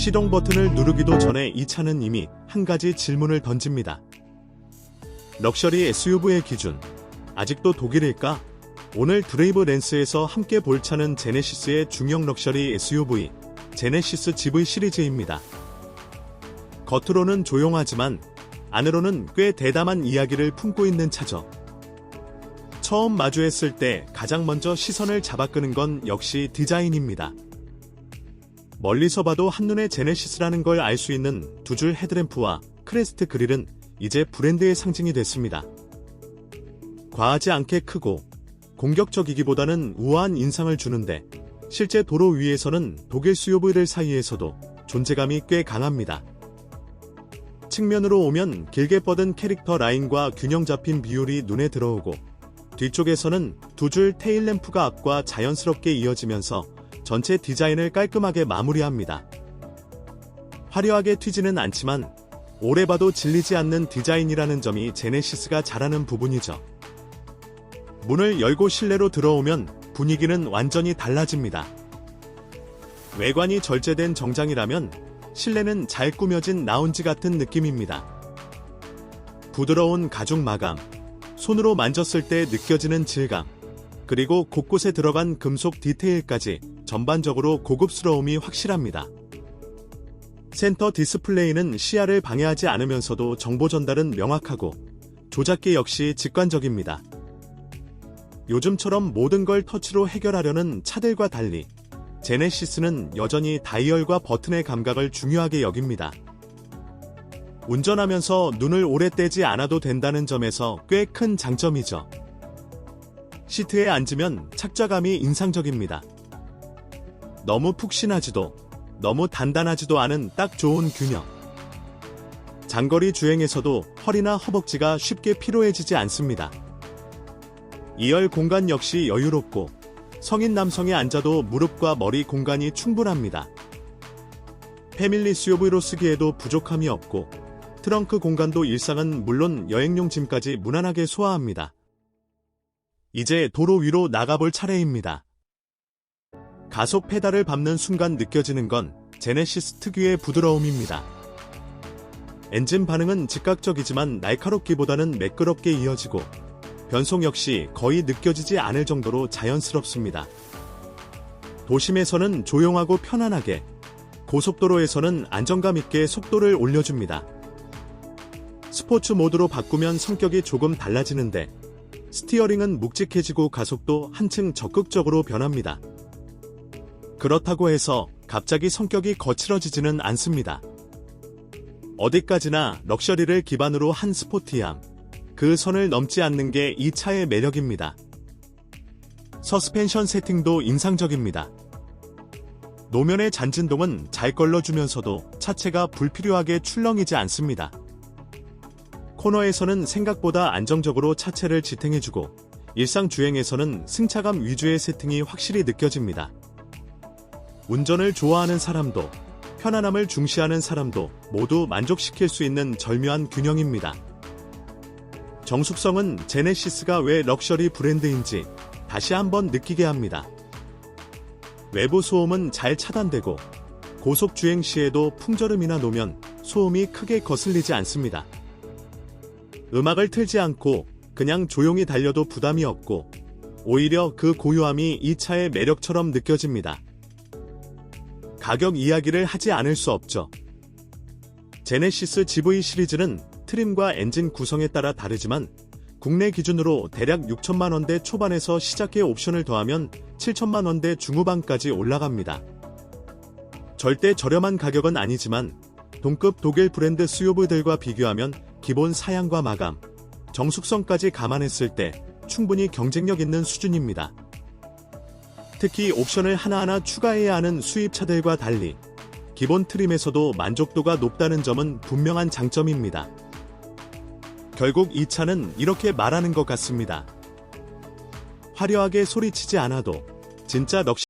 시동 버튼을 누르기도 전에 이 차는 이미 한 가지 질문을 던집니다. 럭셔리 SUV의 기준. 아직도 독일일까? 오늘 드레이브 렌스에서 함께 볼 차는 제네시스의 중형 럭셔리 SUV, 제네시스 GV 시리즈입니다. 겉으로는 조용하지만 안으로는 꽤 대담한 이야기를 품고 있는 차죠. 처음 마주했을 때 가장 먼저 시선을 잡아끄는 건 역시 디자인입니다. 멀리서 봐도 한눈에 제네시스라는 걸 알 수 있는 두 줄 헤드램프와 크레스트 그릴은 이제 브랜드의 상징이 됐습니다. 과하지 않게 크고 공격적이기보다는 우아한 인상을 주는데 실제 도로 위에서는 독일 SUV들 사이에서도 존재감이 꽤 강합니다. 측면으로 오면 길게 뻗은 캐릭터 라인과 균형 잡힌 비율이 눈에 들어오고 뒤쪽에서는 두 줄 테일 램프가 앞과 자연스럽게 이어지면서 전체 디자인을 깔끔하게 마무리합니다. 화려하게 튀지는 않지만 오래 봐도 질리지 않는 디자인이라는 점이 제네시스가 잘하는 부분이죠. 문을 열고 실내로 들어오면 분위기는 완전히 달라집니다. 외관이 절제된 정장이라면 실내는 잘 꾸며진 라운지 같은 느낌입니다. 부드러운 가죽 마감, 손으로 만졌을 때 느껴지는 질감, 그리고 곳곳에 들어간 금속 디테일까지 전반적으로 고급스러움이 확실합니다. 센터 디스플레이는 시야를 방해하지 않으면서도 정보 전달은 명확하고 조작기 역시 직관적입니다. 요즘처럼 모든 걸 터치로 해결하려는 차들과 달리 제네시스는 여전히 다이얼과 버튼의 감각을 중요하게 여깁니다. 운전하면서 눈을 오래 떼지 않아도 된다는 점에서 꽤 큰 장점이죠. 시트에 앉으면 착좌감이 인상적입니다. 너무 푹신하지도 너무 단단하지도 않은 딱 좋은 균형. 장거리 주행에서도 허리나 허벅지가 쉽게 피로해지지 않습니다. 2열 공간 역시 여유롭고 성인 남성이 앉아도 무릎과 머리 공간이 충분합니다. 패밀리 SUV로 쓰기에도 부족함이 없고 트렁크 공간도 일상은 물론 여행용 짐까지 무난하게 소화합니다. 이제 도로 위로 나가볼 차례입니다. 가속 페달을 밟는 순간 느껴지는 건 제네시스 특유의 부드러움입니다. 엔진 반응은 즉각적이지만 날카롭기보다는 매끄럽게 이어지고 변속 역시 거의 느껴지지 않을 정도로 자연스럽습니다. 도심에서는 조용하고 편안하게, 고속도로에서는 안정감 있게 속도를 올려줍니다. 스포츠 모드로 바꾸면 성격이 조금 달라지는데 스티어링은 묵직해지고 가속도 한층 적극적으로 변합니다. 그렇다고 해서 갑자기 성격이 거칠어지지는 않습니다. 어디까지나 럭셔리를 기반으로 한 스포티함, 그 선을 넘지 않는 게 이 차의 매력입니다. 서스펜션 세팅도 인상적입니다. 노면의 잔진동은 잘 걸러주면서도 차체가 불필요하게 출렁이지 않습니다. 코너에서는 생각보다 안정적으로 차체를 지탱해주고 일상 주행에서는 승차감 위주의 세팅이 확실히 느껴집니다. 운전을 좋아하는 사람도 편안함을 중시하는 사람도 모두 만족시킬 수 있는 절묘한 균형입니다. 정숙성은 제네시스가 왜 럭셔리 브랜드인지 다시 한번 느끼게 합니다. 외부 소음은 잘 차단되고 고속 주행 시에도 풍절음이나 노면 소음이 크게 거슬리지 않습니다. 음악을 틀지 않고 그냥 조용히 달려도 부담이 없고 오히려 그 고요함이 이 차의 매력처럼 느껴집니다. 가격 이야기를 하지 않을 수 없죠. 제네시스 GV 시리즈는 트림과 엔진 구성에 따라 다르지만 국내 기준으로 대략 6천만 원대 초반에서 시작해 옵션을 더하면 7천만 원대 중후반까지 올라갑니다. 절대 저렴한 가격은 아니지만 동급 독일 브랜드 SUV들과 비교하면 기본 사양과 마감, 정숙성까지 감안했을 때 충분히 경쟁력 있는 수준입니다. 특히 옵션을 하나하나 추가해야 하는 수입차들과 달리 기본 트림에서도 만족도가 높다는 점은 분명한 장점입니다. 결국 이 차는 이렇게 말하는 것 같습니다. 화려하게 소리치지 않아도 진짜 럭시